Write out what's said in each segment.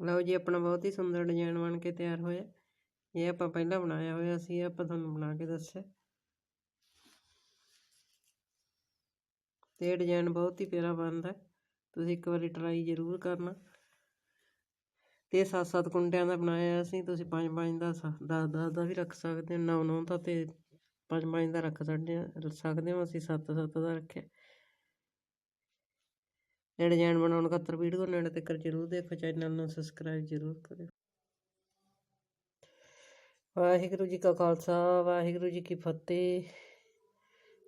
ਲਓ ਜੀ, ਆਪਣਾ ਬਹੁਤ ਹੀ ਸੁੰਦਰ ਡਿਜ਼ਾਈਨ ਬਣ ਕੇ ਤਿਆਰ ਹੋਇਆ। ਇਹ ਆਪਾਂ ਪਹਿਲਾਂ ਬਣਾਇਆ ਹੋਇਆ ਸੀ, ਇਹ ਆਪਾਂ ਤੁਹਾਨੂੰ ਬਣਾ ਕੇ ਦੱਸਿਆ। ਤੇ ਇਹ ਡਿਜ਼ਾਈਨ ਬਹੁਤ ਹੀ ਪਿਆਰਾ ਬਣਦਾ ਤੁਸੀਂ ਇੱਕ ਵਾਰੀ ਟਰਾਈ ਜ਼ਰੂਰ ਕਰਨਾ। ਤੇ ਸੱਤ ਸੱਤ ਕੁੰਡਿਆਂ ਦਾ ਬਣਾਇਆ ਅਸੀਂ ਤੁਸੀਂ ਪੰਜ ਪੰਜ ਦਾ 10 10 ਦਾ ਵੀ ਰੱਖ ਸਕਦੇ ਹੋ। ਨੌ ਨੌ ਦਾ ਤੇ ਪੰਜ ਪੰਜ ਦਾ ਰੱਖ ਸਕਦੇ ਹੋ ਸਕਦੇ ਹੋ, ਅਸੀਂ ਸੱਤ ਸੱਤ ਦਾ ਰੱਖਿਆ। ਇਹ ਡਿਜ਼ਾਈਨ ਬਣਾਉਣ ਖਾਤਰ ਵੀਡੀਓ ਨੇੜੇ ਤੱਕ ਜ਼ਰੂਰ ਦੇਖੋ ਚੈਨਲ ਨੂੰ ਸਬਸਕ੍ਰਾਈਬ ਜ਼ਰੂਰ ਕਰਿਓ। ਵਾਹਿਗੁਰੂ ਜੀ ਕਾ ਖਾਲਸਾ, ਵਾਹਿਗੁਰੂ ਜੀ ਕੀ ਫਤਿਹ।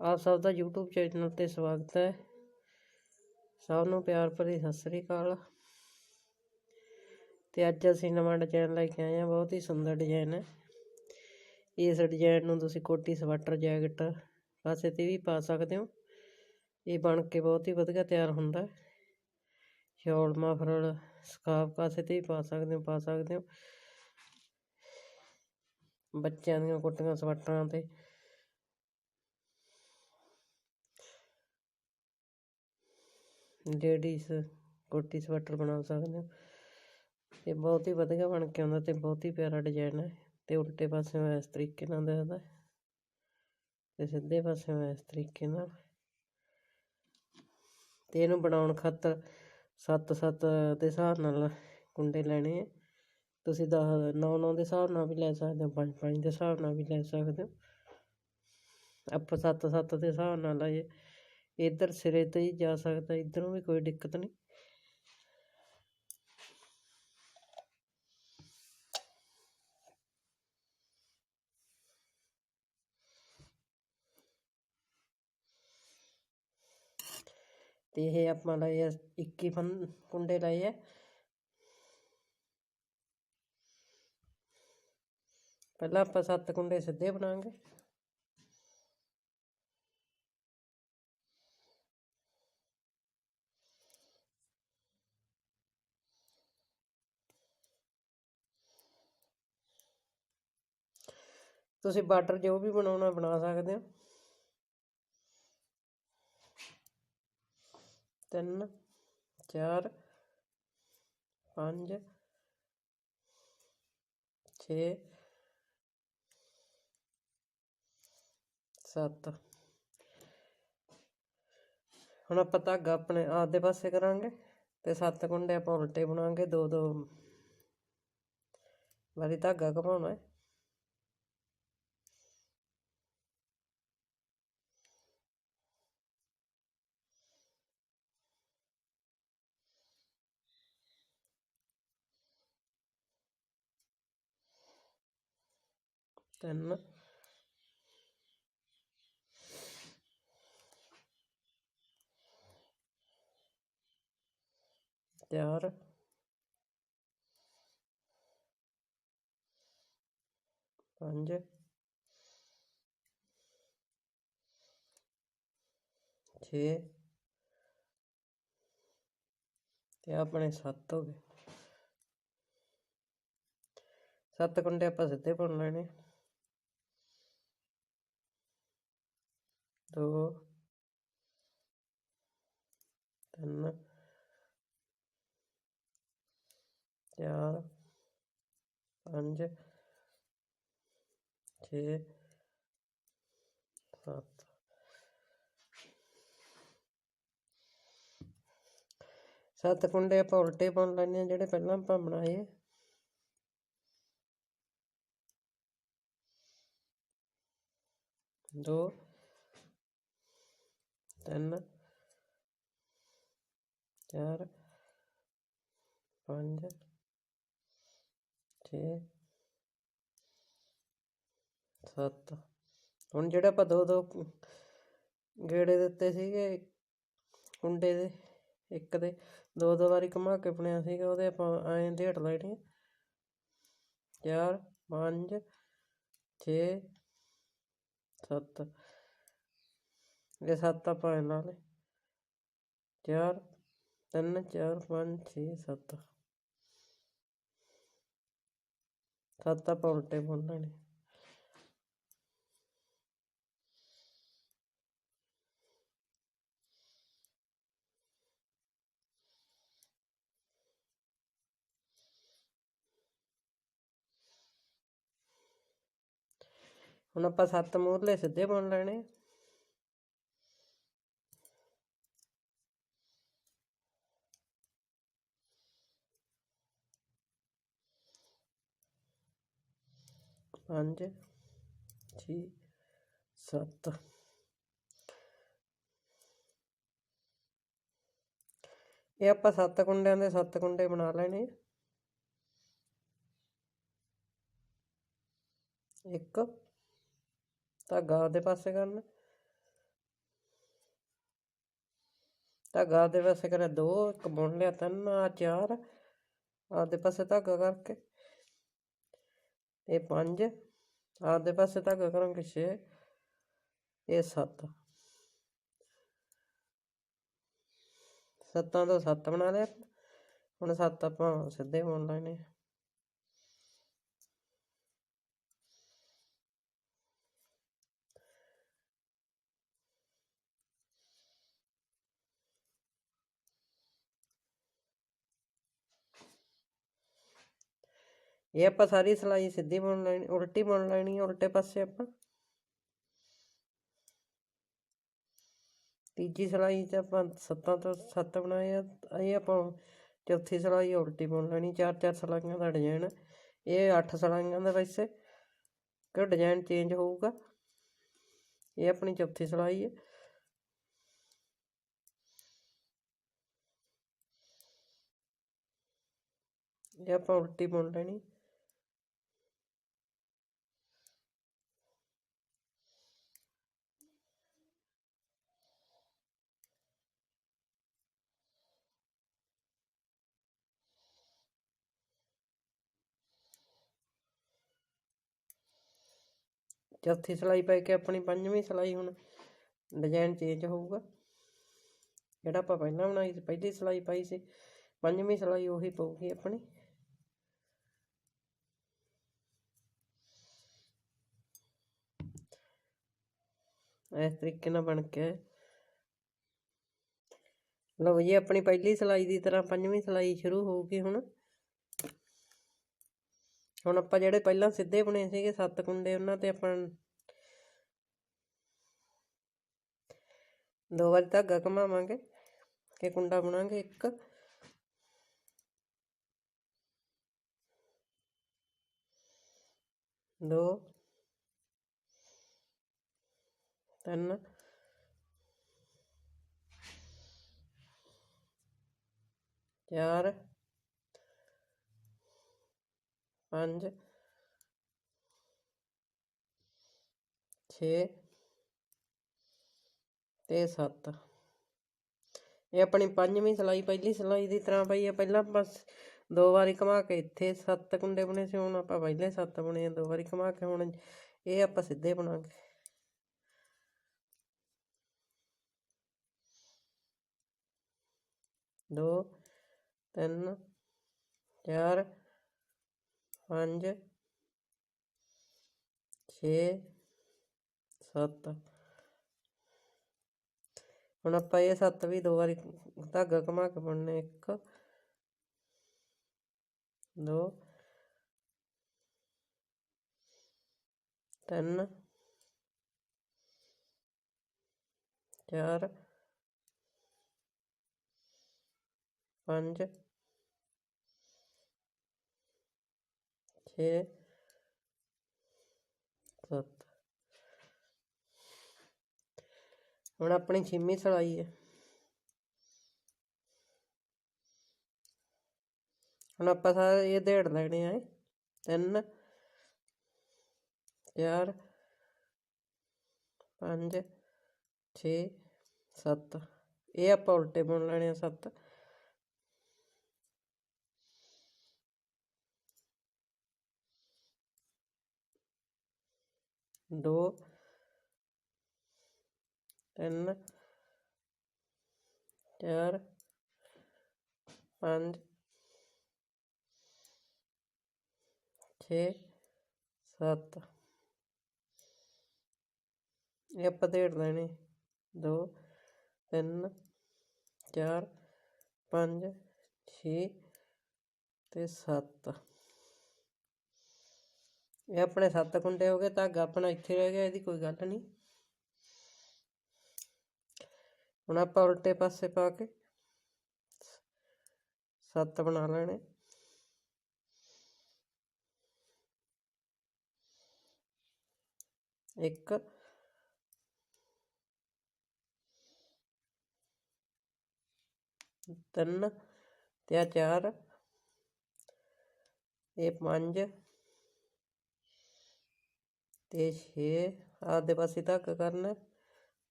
ਆਪ ਸਭ ਦਾ YouTube ਚੈਨਲ ਤੇ ਸਵਾਗਤ ਹੈ। ਸਭ ਨੂੰ ਪਿਆਰ ਭਰੀ ਸਤਿ ਸ੍ਰੀ ਅਕਾਲ। ਤੇ ਅੱਜ ਅਸੀਂ ਨਵਾਂ ਡਿਜ਼ਾਈਨ ਲੈ ਕੇ ਆਏ ਹਾਂ, ਬਹੁਤ ਹੀ ਸੁੰਦਰ ਡਿਜ਼ਾਈਨ ਹੈ। ਇਸ ਡਿਜ਼ਾਈਨ ਨੂੰ ਤੁਸੀਂ ਕੋਟੀ ਸਵੈਟਰ, ਜੈਕਟ ਪਾਸੇ ਤੇ ਵੀ ਪਾ ਸਕਦੇ ਹੋ। ਇਹ ਬਣ ਕੇ ਬਹੁਤ ਹੀ ਵਧੀਆ ਤਿਆਰ ਹੁੰਦਾ ਹੈ। ਸ਼ੋਲ ਮਫਰਲ ਸਕਾਫ ਕਾਸੇ ਤੇ ਵੀ ਪਾ ਸਕਦੇ ਹੋ, ਪਾ ਸਕਦੇ ਹੋ। ਬੱਚਿਆਂ ਦੀਆਂ ਕੋਟੀਆਂ ਸਵੈਟਰਾਂ ਤੇ। ਲੇਡੀਜ਼ ਕੋਟੀ ਸਵੈਟਰ ਬਣਾ ਸਕਦੇ ਹੋ। ਇਹ ਬਹੁਤ ਹੀ ਵਧੀਆ ਬਣ ਕੇ ਆਉਂਦਾ ਤੇ ਬਹੁਤ ਹੀ ਪਿਆਰਾ ਡਿਜ਼ਾਈਨ ਹੈ। ਤੇ ਉਲਟੇ ਪਾਸੇ ਇਸ ਤਰੀਕੇ ਨਾਲ ਦਿਖਦਾ ਤੇ ਸਿੱਧੇ ਪਾਸੇ ਇਸ ਤਰੀਕੇ ਨਾਲ। ਤੇ ਇਹਨੂੰ ਬਣਾਉਣ ਖਾਤਰ 7 7 ਦੇ ਹਿਸਾਬ ਨਾਲ ਕੁੰਡੇ ਲੈਣੇ ਹੈ ਤੁਸੀਂ ਦਸ, ਨੌ ਨੌ ਦੇ ਹਿਸਾਬ ਨਾਲ ਵੀ ਲੈ ਸਕਦੇ ਹੋ 5 5 ਦੇ ਹਿਸਾਬ ਨਾਲ ਵੀ ਲੈ ਸਕਦੇ ਹੋ। ਆਪਾਂ 7 7 ਦੇ ਹਿਸਾਬ ਨਾਲ ਲਾਏ ਇੱਧਰ ਸਿਰੇ ਤੇ ਹੀ ਜਾ ਸਕਦਾ, ਇੱਧਰੋਂ ਵੀ ਕੋਈ ਦਿੱਕਤ ਨਹੀਂ। ਤੇ ਇਹ ਆਪਾਂ ਲਏ ਆ 21 ਫੰ ਕੁੰਡੇ ਲਏ ਪਹਿਲਾਂ ਆਪਾਂ ਸੱਤ ਕੁੰਡੇ ਸਿੱਧੇ ਬਣਾਵਾਂਗੇ। ਤੁਸੀਂ ਬਾਰਡਰ ਜੋ ਵੀ ਬਣਾਉਣਾ ਬਣਾ ਸਕਦੇ ਹੋ। ਤਿੰਨ, ਚਾਰ, ਪੰਜ, ਛੇ, ਸੱਤ। ਹੁਣ ਆਪਾਂ ਧਾਗਾ ਆਪਣੇ ਆਪਦੇ ਪਾਸੇ ਕਰਾਂਗੇ ਤੇ ਸੱਤ ਕੁੰਡੇ ਆਪਾਂ ਉਲਟੇ ਬਣਾਵਾਂਗੇ ਦੋ ਦੋ ਵਾਰੀ ਧਾਗਾ ਘਮਾਉਣਾ ਹੈ। ਤਿੰਨ। ਚਾਰ। ਪੰਜ। ਛੇ। ਤੇ ਆਪਣੇ 7 ਹੋ ਗਏ। ਸੱਤ ਕੁੰਡੇ ਆਪਾਂ ਸਿੱਧੇ ਬੁਣ ਲੈਣੇ। ਦੋ ਤਿੰਨ ਚਾਰ ਪੰਜ ਛੇ ਸੱਤ ਸੱਤ ਕੁੰਡੇ ਆਪਾਂ ਉਲਟੇ ਬੁਣ ਲੈਣੇ ਆ ਜਿਹੜੇ ਪਹਿਲਾਂ ਆਪਾਂ ਬਣਾਏ ਦੋ ਤਿੰਨ ਚਾਰ ਪੰਜ ਛੇ ਸੱਤ ਹੁਣ ਜਿਹੜਾ ਆਪਾਂ ਦੋ ਦੋ ਗੇੜੇ ਦਿੱਤੇ ਸੀਗੇ ਕੁੰਡੇ ਦੇ ਇੱਕ ਦੇ ਦੋ ਦੋ ਵਾਰੀ ਘੁਮਾ ਕੇ ਬਣਿਆ ਸੀਗਾ ਉਹਦੇ ਆਪਾਂ ਐਂ ਢੇੜ ਲੈਣੇ ਚਾਰ ਪੰਜ ਛੇ ਸੱਤ ਇਹ ਸੱਤ ਆਪਾਂ ਇਹਨਾਂ ਨੇ 4 3 4 5 6 7 ਸੱਤ ਆਪਾਂ ਉਲਟੇ ਬੋਲਣੇ ਲੈਣੇ। ਹੁਣ ਆਪਾਂ ਸੱਤ ਮੂਰਲੇ ਸਿੱਧੇ ਬਣ ਲੈਣੇ। ਪੰਜ, ਛੇ, ਸੱਤ। ਇਹ ਆਪਾਂ ਸੱਤ ਕੁੰਡਿਆਂ ਦੇ ਸੱਤ ਕੁੰਡੇ ਬਣਾ ਲੈਣੇ ਇੱਕ, ਧਾਗਾ ਦੇ ਪਾਸੇ ਕਰਨਾ। ਧਾਗਾ ਦੇ ਪਾਸੇ ਕਰਿਆ ਦੋ, ਇੱਕ ਬੁਣ ਲਿਆ ਤਿੰਨ, ਆ ਚਾਰ, ਆਪਦੇ ਪਾਸੇ ਧਾਗਾ ਕਰਕੇ। ਇਹ ਪੰਜ ਆਪਦੇ ਪਾਸੇ ਧਾਗਾ ਕਰਾਂਗੇ ਛੇ ਇਹ ਸੱਤ। ਸੱਤਾਂ ਤੋਂ ਸੱਤ ਬਣਾ ਲਿਆ। ਹੁਣ ਸੱਤ ਆਪਾਂ ਸਿੱਧੇ ਬੁਣ ਲੈਣੇ ਇਹ ਆਪਾਂ ਸਾਰੀ ਸਲਾਈ ਸਿੱਧੀ ਬੁਣ ਲੈਣੀ, ਉਲਟੀ ਬੁਣ ਲੈਣੀ ਹੈ ਉਲਟੇ ਪਾਸੇ ਆਪਾਂ। ਤੀਜੀ ਸਲਾਈ 'ਚ ਆਪਾਂ ਸੱਤਾਂ ਤੋਂ ਸੱਤ ਬਣਾਏ ਆ, ਇਹ ਆਪਾਂ ਚੌਥੀ ਸਲਾਈ ਉਲਟੀ ਬੁਣ ਲੈਣੀ, ਚਾਰ ਚਾਰ ਸਲਾਈਆਂ ਦਾ ਡਿਜ਼ਾਈਨ ਇਹ ਅੱਠ ਸਲਾਈਆਂ ਦਾ ਵੈਸੇ ਕਿ ਡਿਜ਼ਾਈਨ ਚੇਂਜ ਹੋਊਗਾ। ਇਹ ਆਪਣੀ ਚੌਥੀ ਸਲਾਈ ਹੈ ਇਹ ਆਪਾਂ ਉਲਟੀ ਬੁਣ ਲੈਣੀ। ਚੌਥੀ ਸਲਾਈ ਪੈ ਕੇ ਆਪਣੀ ਪੰਜਵੀਂ ਸਲਾਈ ਹੁਣ ਡਿਜ਼ਾਈਨ ਚੇਂਜ ਹੋਊਗਾ। ਜਿਹੜਾ ਆਪਾਂ ਪਹਿਲਾਂ ਬਣਾਈ ਸੀ, ਪਹਿਲੀ ਸਲਾਈ ਪਾਈ ਸੀ, ਪੰਜਵੀਂ ਸਲਾਈ ਉਹੀ ਪਊਗੀ ਆਪਣੀ। ਇਸ ਤਰੀਕੇ ਨਾਲ ਬਣ ਕੇ। ਲਓ ਜੀ, ਆਪਣੀ ਪਹਿਲੀ ਸਲਾਈ ਦੀ ਤਰ੍ਹਾਂ ਪੰਜਵੀਂ ਸਲਾਈ ਸ਼ੁਰੂ ਹੋਊਗੀ ਹੁਣ। ਹੁਣ ਆਪਾਂ ਜਿਹੜੇ ਪਹਿਲਾਂ ਸਿੱਧੇ ਬੁਣੇ ਸੀਗੇ ਸੱਤ ਕੁੰਡੇ, ਉਹਨਾਂ ਤੇ ਆਪਾਂ ਦੋ ਵਾਰ ਧਾਗਾ ਘਮਾਵਾਂਗੇ ਕਿ ਕੁੰਡਾ ਬੁਣਾਂਗੇ ਇੱਕ। ਦੋ, ਤਿੰਨ, ਚਾਰ ਪੰਜ ਛੇ। ਤੇ ਸੱਤ। ਇਹ ਆਪਣੀ ਪੰਜਵੀਂ ਸਲਾਈ, ਪਹਿਲੀ ਸਲਾਈ ਦੀ ਤਰ੍ਹਾਂ ਪਈ ਹੈ ਪਹਿਲਾਂ ਬਸ ਦੋ ਵਾਰੀ ਘੁਮਾ ਕੇ ਇੱਥੇ ਸੱਤ ਕੁੰਡੇ ਬੁਣੇ ਸੀ, ਹੁਣ ਆਪਾਂ ਪਹਿਲੇ ਸੱਤ ਬੁਣੇ ਆ, ਦੋ ਵਾਰੀ ਘੁਮਾ ਕੇ ਹੁਣ ਇਹ ਆਪਾਂ ਸਿੱਧੇ ਬਣਾਂਗੇ। ਦੋ, ਤਿੰਨ, ਚਾਰ ਪੰਜ, ਛੇ, ਸੱਤ। ਹੁਣ ਆਪਾਂ ਇਹ ਸੱਤ ਵੀ ਦੋ ਵਾਰੀ ਧਾਗਾ ਘੁਮਾ ਕੇ ਬੁਣਨੇ ਇੱਕ, ਦੋ, ਤਿੰਨ, ਚਾਰ, ਪੰਜ। E, ਛੇ ਹੁਣ ਆਪਣੀ ਛੇਵੀਂ ਸਲਾਈ ਹੁਣ ਆਪਾਂ ਸਾਰੇ ਇਹ ਦੇੜ ਲੈਣੇ ਆ ਤਿੰਨ, ਚਾਰ, ਪੰਜ 6 7 ਇਹ ਆਪਾਂ ਉਲਟੇ ਬੁਣ ਲੈਣੇ ਆ ਸੱਤ। दो, तीन, चार, पाँच, छ, सात। ये पतेड़ लेनी दो, तीन, चार, पाँच, छे, ते सत्त ਇਹ ਆਪਣੇ ਸੱਤ ਕੁੰਡੇ ਹੋ ਗਏ, ਧਾਗਾ ਆਪਣਾ ਇੱਥੇ ਰਹਿ ਗਿਆ, ਇਹਦੀ ਕੋਈ ਗੱਲ ਨਹੀਂ। ਹੁਣ ਆਪਾਂ ਉਲਟੇ ਪਾਸੇ ਪਾ ਕੇ ਸੱਤ ਬਣਾ ਲੈਣੇ। ਇੱਕ। ਤਿੰਨ ਤੇ ਚਾਰ। ਇਹ ਪੰਜ। ਤੇ 6 ਆਦੇ ਪਾਸੇ ਤੱਕ ਕਰਨਾ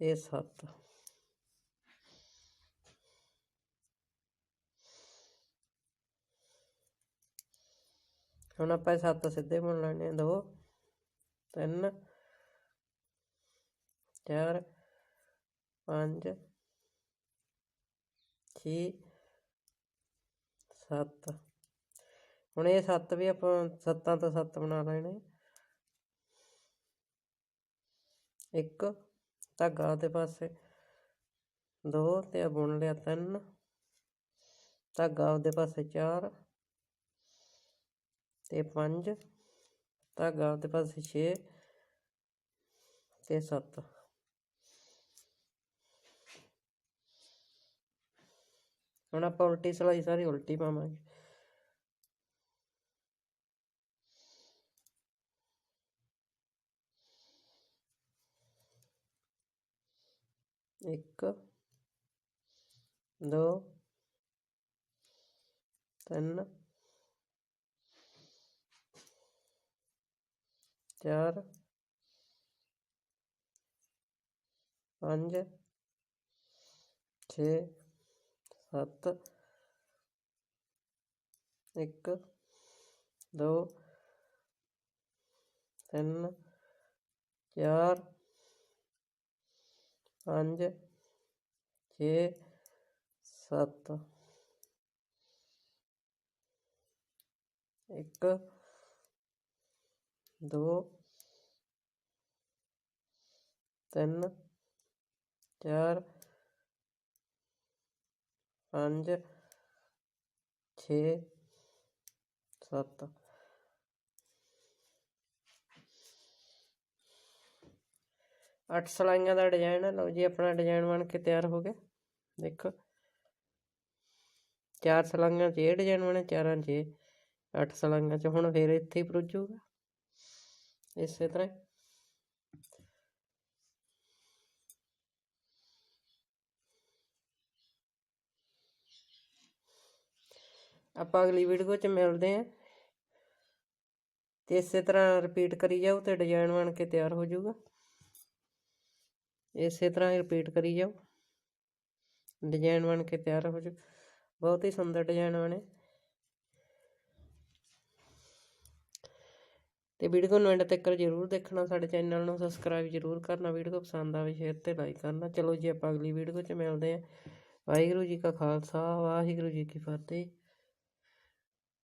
ਤੇ 7 ਹੁਣ ਆਪਾਂ 7 ਸਿੱਧੇ ਬੁਣ ਲੈਣੇ 2 3 4 5 6 7 ਹੁਣ ਇਹ 7 ਵੀ ਆਪਾਂ 7 ਤੋਂ 7 ਬਣਾ ਲੈਣੇ। ਇੱਕ ਧਾਗਾ ਉਹਦੇ ਪਾਸੇ। ਦੋ, ਤੇ ਬੁਣ ਲਿਆ ਤਿੰਨ ਧਾਗਾ ਉਹਦੇ ਪਾਸੇ ਚਾਰ, ਤੇ ਪੰਜ ਧਾਗਾ ਉਹਦੇ ਪਾਸੇ 6 ਤੇ 7 ਹੁਣ ਆਪਾਂ ਉਲਟੀ ਸਲਾਈ ਸਾਰੀ ਉਲਟੀ ਪਾਵਾਂਗੇ। ਇੱਕ ਦੋ ਤਿੰਨ ਚਾਰ ਪੰਜ ਛੇ ਸੱਤ ਇੱਕ ਦੋ ਤਿੰਨ ਚਾਰ ਪੰਜ ਛੇ ਸੱਤ ਇੱਕ ਦੋ ਤਿੰਨ ਚਾਰ ਪੰਜ ਛੇ ਸੱਤ ਅੱਠ ਸਲਾਈਆਂ ਦਾ ਡਿਜ਼ਾਈਨ ਹੈ ਲਓ ਜੀ, ਆਪਣਾ ਡਿਜ਼ਾਈਨ ਬਣ ਕੇ ਤਿਆਰ ਹੋ ਗਿਆ। ਦੇਖੋ। ਚਾਰ ਸਲਾਈਆਂ 'ਚ ਇਹ ਡਿਜ਼ਾਈਨ ਬਣੇ, ਚਾਰਾਂ 'ਚ ਇਹ। ਅੱਠ ਸਲਾਈਆਂ 'ਚ ਹੁਣ ਫੇਰ ਇੱਥੇ ਹੀ ਪਰੁੱਜੂਗਾ ਇਸੇ ਤਰ੍ਹਾਂ ਆਪਾਂ ਅਗਲੀ ਵੀਡੀਓ 'ਚ ਮਿਲਦੇ ਹਾਂ। ਤੇ ਇਸੇ ਤਰ੍ਹਾਂ ਰਿਪੀਟ ਕਰੀ ਜਾਓ ਤੇ ਡਿਜ਼ਾਈਨ ਬਣ ਕੇ ਤਿਆਰ ਹੋ ਜਾਊਗਾ। ਇਸੇ ਤਰ੍ਹਾਂ ਹੀ ਰਿਪੀਟ ਕਰੀ ਜਾਓ। ਡਿਜ਼ਾਈਨ ਬਣ ਕੇ ਤਿਆਰ ਹੋ ਜਾਊ ਬਹੁਤ ਹੀ ਸੁੰਦਰ ਡਿਜ਼ਾਈਨ ਬਣੇ। ਤੇ ਵੀਡੀਓ ਨੂੰ ਐਂਡ ਤੱਕ ਜ਼ਰੂਰ ਦੇਖਣਾ, ਸਾਡੇ ਚੈਨਲ ਨੂੰ ਸਬਸਕ੍ਰਾਈਬ ਜ਼ਰੂਰ ਕਰਨਾ, ਵੀਡੀਓ ਪਸੰਦ ਆਵੇ ਸ਼ੇਅਰ ਤੇ ਲਾਈਕ ਕਰਨਾ। ਚਲੋ ਜੀ ਆਪਾਂ ਅਗਲੀ ਵੀਡੀਓ 'ਚ ਮਿਲਦੇ ਹਾਂ। ਵਾਹਿਗੁਰੂ ਜੀ ਕਾ ਖਾਲਸਾ, ਵਾਹਿਗੁਰੂ ਜੀ ਕੀ ਫਤਿਹ।